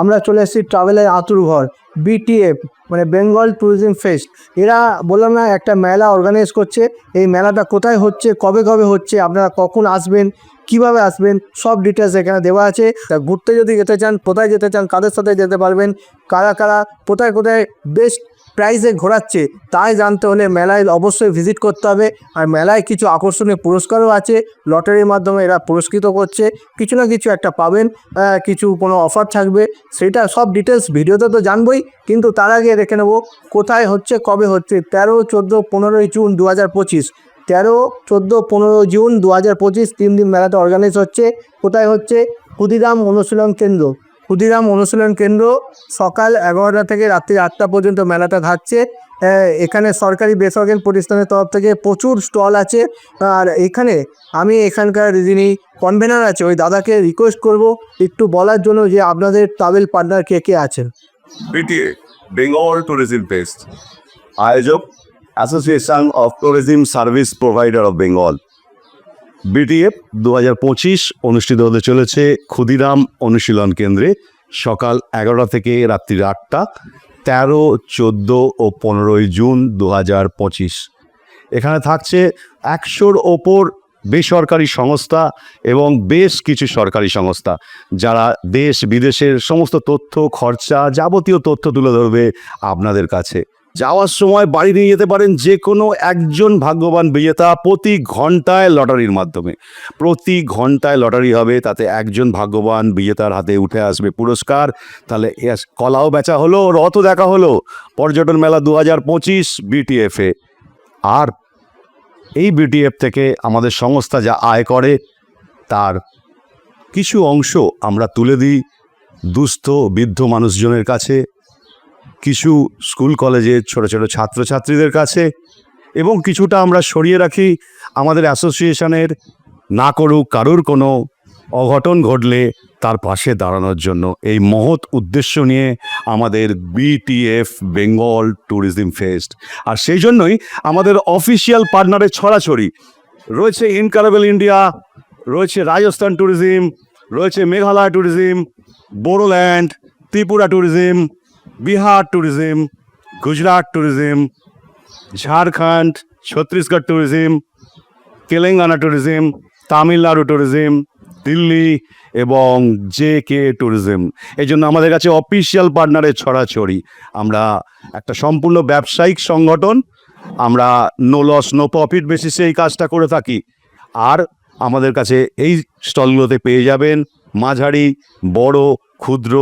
আমরা চলে এসেছি ট্রাভেলের আতুর ঘর বিটিএফ মানে বেঙ্গল ট্যুরিজম ফেস্ট এরা বললাম না, একটা মেলা অর্গানাইজ করছে। এই মেলাটা কোথায় হচ্ছে, কবে কবে হচ্ছে, আপনারা কখন আসবেন, কীভাবে আসবেন, সব ডিটেলস এখানে দেওয়া আছে। তা ঘুরতে যদি যেতে চান, কোথায় যেতে চান, কাদের সাথে যেতে পারবেন, কারা কারা, কোথায় কোথায় বেস্ট প্রাইসে ঘোরাচ্ছে। তাই জানতে হলে মেলায় অবশ্যই ভিজিট করতে হবে। আর মেলায় কিছু আকর্ষণীয় পুরস্কারও আছে। লটারির মাধ্যমে এরা পুরস্কৃত করছে। কিছু না কিছু একটা পাবেন। কিছু কোনো অফার থাকবে। সেটা সব ডিটেলস ভিডিওতে তো জানবই। কিন্তু তার আগে দেখে নেব কোথায় হচ্ছে, কবে হচ্ছে। তেরো, চোদ্দ, পনেরোই জুন দু হাজার পঁচিশ। তেরো, চোদ্দ, পনেরো জুন দু হাজার পঁচিশ তিন দিন মেলাটা অর্গানাইজ হচ্ছে। কোথায় হচ্ছে? ক্ষুদিরাম অনুশীলন কেন্দ্র। ক্ষুদিরাম অনুশীলন কেন্দ্র সকাল এগারোটা থেকে রাত্রি আটটা পর্যন্ত মেলাটা থাকছে এখানে সরকারি বেসরকারি প্রতিষ্ঠানের তরফ থেকে প্রচুর স্টল আছে। আর এখানে আমি এখানকার যিনি কনভেনার আছে, ওই দাদাকে রিকোয়েস্ট করব একটু বলার জন্য যে আপনাদের ট্রাভেল পার্টনার কে কে আছেন। বিটিএ বেঙ্গল ট্যুরিজম ফেস্ট আয়োজক association of tourism service provider of Bengal BTF দু হাজার পঁচিশ অনুষ্ঠিত হতে চলেছে ক্ষুদিরাম অনুশীলন কেন্দ্রে সকাল এগারোটা থেকে রাত্রি আটটা, তেরো, চোদ্দ ও পনেরোই জুন দু হাজার পঁচিশ। এখানে থাকছে একশোর ওপর বেসরকারি সংস্থা এবং বেশ কিছু সরকারি সংস্থা, যারা দেশ বিদেশের সমস্ত তথ্য, খরচা যাবতীয় তথ্য তুলে ধরবে আপনাদের কাছে। যাওয়ার সময় বাড়ি নিয়ে যেতে পারেন যে কোনো একজন ভাগ্যবান বিজেতা প্রতি ঘন্টায় লটারির মাধ্যমে। প্রতি ঘন্টায় লটারি হবে, তাতে একজন ভাগ্যবান বিজেতার হাতে উঠে আসবে পুরস্কার। তাহলে কলাও বেচা হলো, রথও দেখা হলো। পর্যটন মেলা দু হাজার পঁচিশ বিটিএফে আর এই বিটিএফ থেকে আমাদের সংস্থা যা আয় করে, তার কিছু অংশ আমরা তুলে দিই দুস্থ, বৃদ্ধ মানুষজনের কাছে। কিছু স্কুল কলেজের ছোট ছোট ছাত্রছাত্রীদের কাছে এবং কিছুটা আমরা সরিয়ে রাখি। আমাদের অ্যাসোসিয়েশনের না করুক কারুর কোনো অঘটন ঘটলে তার পাশে দাঁড়ানোর জন্য এই মহৎ উদ্দেশ্য নিয়ে আমাদের বিটিএফ বেঙ্গল ট্যুরিজম ফেস্ট আর সেই জন্যই আমাদের অফিসিয়াল পার্টনারের ছড়াছড়ি। রয়েছে ইনকারেবল ইন্ডিয়া রয়েছে রাজস্থান ট্যুরিজম রয়েছে Meghalaya tourism Bodoland Tripura tourism Bihar tourism, Gujarat tourism, Jharkhand, Chhattisgarh tourism, Telangana tourism, Tamil Nadu tourism, Delhi এবং জে কে ট্যুরিজম। এই জন্য আমাদের কাছে অফিসিয়াল পার্টনারের ছড়াছড়ি। আমরা একটা সম্পূর্ণ ব্যবসায়িক সংগঠন, আমরা নো লস নো প্রফিট বেসিসে এই কাজটা করে থাকি। আর আমাদের কাছে এই স্টলগুলোতে পেয়ে যাবেন মাঝারি, বড়, ক্ষুদ্র,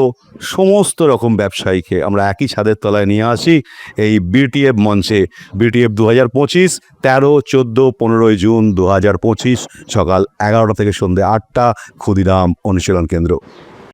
সমস্ত রকম ব্যবসায়ীকে আমরা একই ছাদের তলায় নিয়ে আসি এই বিটিএফ মঞ্চে। বিটিএফ দু হাজার পঁচিশ, তেরো, চোদ্দ, পনেরোই জুন দু হাজার পঁচিশ সকাল এগারোটা থেকে সন্ধ্যে আটটা, ক্ষুদিরাম অনুশীলন কেন্দ্র।